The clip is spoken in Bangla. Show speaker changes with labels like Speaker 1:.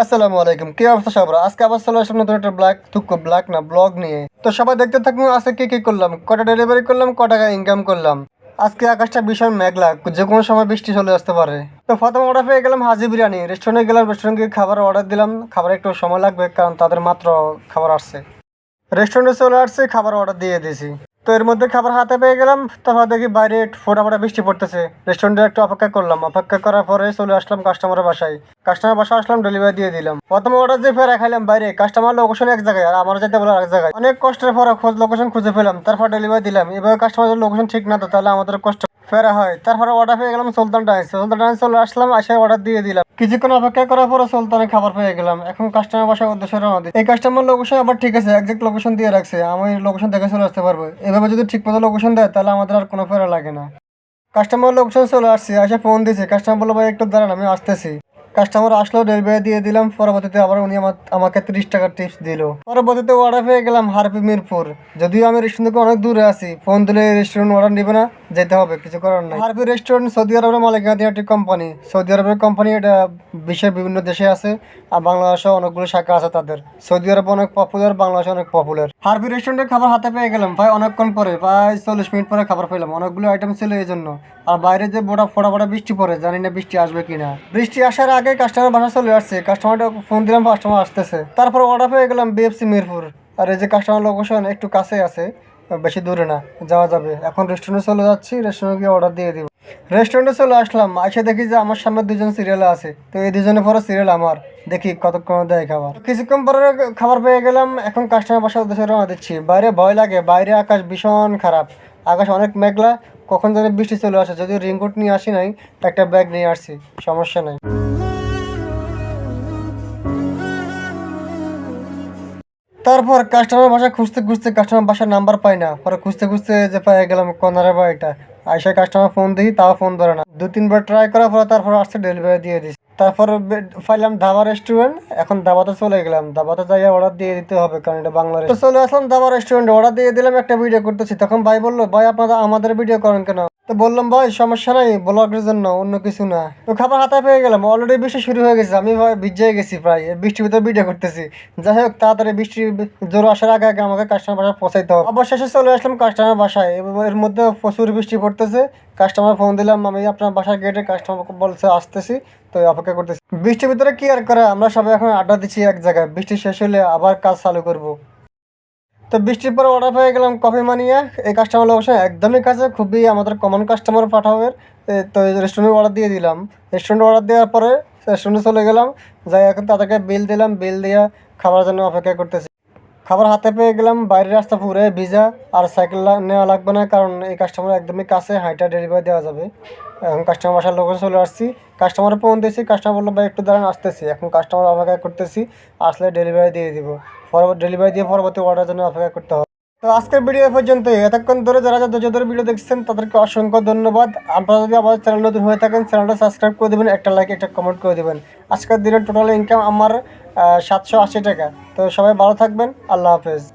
Speaker 1: আসসালামু আলাইকুম। কি অবস্থা সবার? আজকে আবার চলে আসলাম নতুন একটা ব্ল্যাক থুক ব্ল্যাক না ব্লগ নিয়ে। তো সবাই দেখতে থাকুন, আজকে কি কি করলাম, কটা ডেলিভারি করলাম ক টাকা ইনকাম করলাম। আজকে আকাশটা ভীষণ মেঘলা যে কোনো সময় বৃষ্টি চলে আসতে পারে। তো প্রথম অর্ডার পেয়ে গেলাম হাজি বিরিয়ানি। রেস্টুরেন্টে গেলাম রেস্টুরেন্টে খাবার অর্ডার দিলাম। খাবার একটু সময় লাগবে, কারণ তাদের মাত্র খাবার আসছে। রেস্টুরেন্টে চলে আসছে, খাবার অর্ডার দিয়ে দিয়েছি। তো এর মধ্যে খাবার হাতে পেয়ে গেলাম। তারপর দেখি বাইরে ফোটা ফোটা বৃষ্টি পড়তেছে। রেস্টুরেন্টে একটু অপেক্ষা করলাম। অপেক্ষা করার পরে চলে আসলাম কাস্টমারের বাসায়। কাস্টমার বাসায় আসলাম ডেলিভারি দিয়ে দিলাম। প্রথম অর্ডার দিয়ে ফেরা খাইলাম বাইরে। কাস্টমার লোকেশন এক জায়গায় আর আমার যেতে বলে এক জায়গায়। অনেক কষ্টের পরে খোঁজ লোকেশন খুঁজে পেলাম। তারপর ডেলিভারি দিলাম। এবার কাস্টমারের লোকেশন ঠিক না তো তাহলে আমাদের কষ্ট ফেরা হয়। তারপরে অর্ডার পেয়ে গেলাম সুলতান ডাইন্স সুলতান ডাইন্স চলে আসলাম আসে অর্ডার দিয়ে দিলাম। কিছুক্ষণ অপেক্ষা করার পরে সুলতানের খাবার পেয়ে গেলাম। এখন কাস্টমার বাসার উদ্দেশ্যে রওনা দিই এই কাস্টমার লোকেশন আবার ঠিক আছে একজাক্ট লোকেশন দিয়ে রাখছে। আমি লোকেশন দেখে চলে আসতে পারব। এভাবে যদি ঠিক মতো লোকেশন দেয়, তাহলে আমাদের আর কোনো ফেরা লাগে না। কাস্টমার লোকেশন চলে আসছে আসে ফোন দিয়েছে কাস্টমার বলল, ভাই, একটু দাঁড়ান, আমি আসতেছি। কাস্টমার আসলো ডেলিভারি দিয়ে দিলাম। পরবর্তীতে আবার উনি আমাকে তিরিশ টাকার টিপস দিল। পরবর্তীতে অর্ডার পেয়ে গেলাম হারপি মিরপুর। যদিও আমি রেস্টুরেন্ট থেকে অনেক দূরে আছি ফোন দিলে রেস্টুরেন্ট অর্ডার নিবে না। যেতে হবে, কিছু করার নাই। হারপি রেস্টুরেন্ট সৌদি আরবের মালিকানাধীন একটি কোম্পানি সৌদি আরবের কোম্পানি এটা বিশ্বের বিভিন্ন দেশে আছে আর বাংলাদেশে অনেকগুলো শাখা আছে তাদের। সৌদি আরব অনেক পপুলার বাংলাদেশে অনেক পপুলার হারপি রেস্টুরেন্টের খাবার হাতে পেয়ে গেলাম। ভাই, অনেকক্ষণ পরে, প্রায় চল্লিশ মিনিট পরে খাবার পেলাম। অনেকগুলো আইটেম ছিল এই জন্য। আর বাইরে যে বোটা ফোটা ফোটা বৃষ্টি পড়ে, জানি না বৃষ্টি আসবে কিনা। বৃষ্টি আসার আগে কাস্টমার বাসা চলে আসছে। কাস্টমারটা ফোন দিলাম কাস্টমার আসতেছে। তারপর অর্ডার পেয়ে গেলাম বিএফসি মিরপুর আর এই যে কাস্টমার লোকেশন একটু কাছে আছে। বেশি দূরে না, যাওয়া যাবে। এখন রেস্টুরেন্টে চলে যাচ্ছি রেস্টুরেন্টে গিয়ে অর্ডার দিয়ে দিব। রেস্টুরেন্টে চলে আসলাম, এসে দেখি যে আমার সামনে দুজন সিরিয়াল আছে। তো এই দুজনের পরে সিরিয়াল আমার। দেখি কতক্ষণ দেয় খাবার। কিছুক্ষণ পরে খাবার পেয়ে গেলাম, এখন কাস্টমার বাসার উদ্দেশ্যে রওনা দিচ্ছি। বাইরে ভয় লাগে, বাইরে আকাশ ভীষণ খারাপ। আকাশ অনেক মেঘলা, কখন জানি বৃষ্টি চলে আসে। যদিও রেনকোট নিয়ে আসি নাই, একটা ব্যাগ নিয়ে আসছি, সমস্যা নাই। তারপর কাস্টমার বাসা খুঁজতে খুঁজতে কাস্টমার বাসার নাম্বার পাই না। পরে খুঁজতে খুঁজতে যে পেয়ে গেলাম কর্নারের বাড়িটা আইসা কাস্টমার ফোন দিই তাও ফোন ধরে না। দু তিনবার ট্রাই করার পরে তারপর আসতে ডেলিভারি দিয়ে দিস তারপর পাইলাম ধাবা রেস্টুরেন্ট এখন ধাবাতে চলে গেলাম। ধাবাতে যাই অর্ডার দিয়ে দিতে হবে, কারণ এটা বাংলা তো চলে আসলাম ধাবা রেস্টুরেন্টে অর্ডার দিয়ে দিলাম, একটা ভিডিও করতেছি। তখন ভাই বলল, ভাই, আপনারা আমাদের ভিডিও করেন কেন? তো বললাম, ভাই, সমস্যা নাই ব্লগের জন্য, অন্য কিছু না। তো খাবার হাতে পেয়ে গেলাম। অলরেডি বৃষ্টি শুরু হয়ে গেছে, আমি ভাই ভিজে গেছি প্রায়। বৃষ্টির ভিতরে ভিডিও করতেছি। যাই হোক, তাড়াতাড়ি বৃষ্টি জোর আসার আগে আগে আমাকে কাস্টমার বাসায় পৌঁছাইতে হবে। অবশেষে চলে আসলাম কাস্টমার বাসায়। এর মধ্যে প্রচুর বৃষ্টি পড়তেছে। কাস্টমার ফোন দিলাম, আমি আপনার বাসার গেটে কাস্টমার বলছে, আসতেছি। তো অপেক্ষা করতেছি। বৃষ্টির ভিতরে কি আর করে, আমরা সবাই এখন আড্ডা দিচ্ছি এক জায়গায়। বৃষ্টি শেষ হলে আবার কাজ চালু করব। তো বৃষ্টির পরে অর্ডার পেয়ে গেলাম কফি মানিয়া এই কাস্টমার লোকেশন একদমই কাছে, খুবই আমাদের কমন কাস্টমার পাঠাবের তো রেস্টুরেন্টে অর্ডার দিয়ে দিলাম। রেস্টুরেন্টে অর্ডার দেওয়ার পরে রেস্টুরেন্টে চলে গেলাম। যাই এখন তাদেরকে বিল দিলাম। বিল দিয়ে খাবার জন্য অপেক্ষা করতেছি। খাবার হাতে পেয়ে গেলাম বাইরের রাস্তা পুরে ভিজা, আর সাইকেল নেওয়া লাগবে না, কারণ এই কাস্টমার একদমই কাছে, হাইটা ডেলিভারি দেওয়া যাবে। এখন কাস্টমার বাসার লোকেশন চলে আসছি। কাস্টমারে ফোন দিয়েছি কাস্টমার বলল, ভাই, একটু দাঁড়ান, আসতেছি। এখন কাস্টমার অপেক্ষা করতেছি, আসলে ডেলিভারি দিয়ে দিব। পরবর্তী ডেলিভারি দিয়ে পরবর্তী অর্ডারের জন্য অপেক্ষা করতে হবে। তো আজকের ভিডিও পর্যন্ত এতক্ষণ ধরে যারা যারা ধৈর্য ধরে ভিডিও দেখছেন, তাদেরকে অসংখ্য ধন্যবাদ। আপনারা যদি আমাদের চ্যানেল নতুন হয়ে থাকেন চ্যানেলটা সাবস্ক্রাইব করে দেবেন, একটা লাইক একটা কমেন্ট করে দেবেন। আজকের দিনের টোটাল ইনকাম আমার সাতশো আশি টাকা। তো সবাই ভালো থাকবেন। আল্লাহ হাফেজ।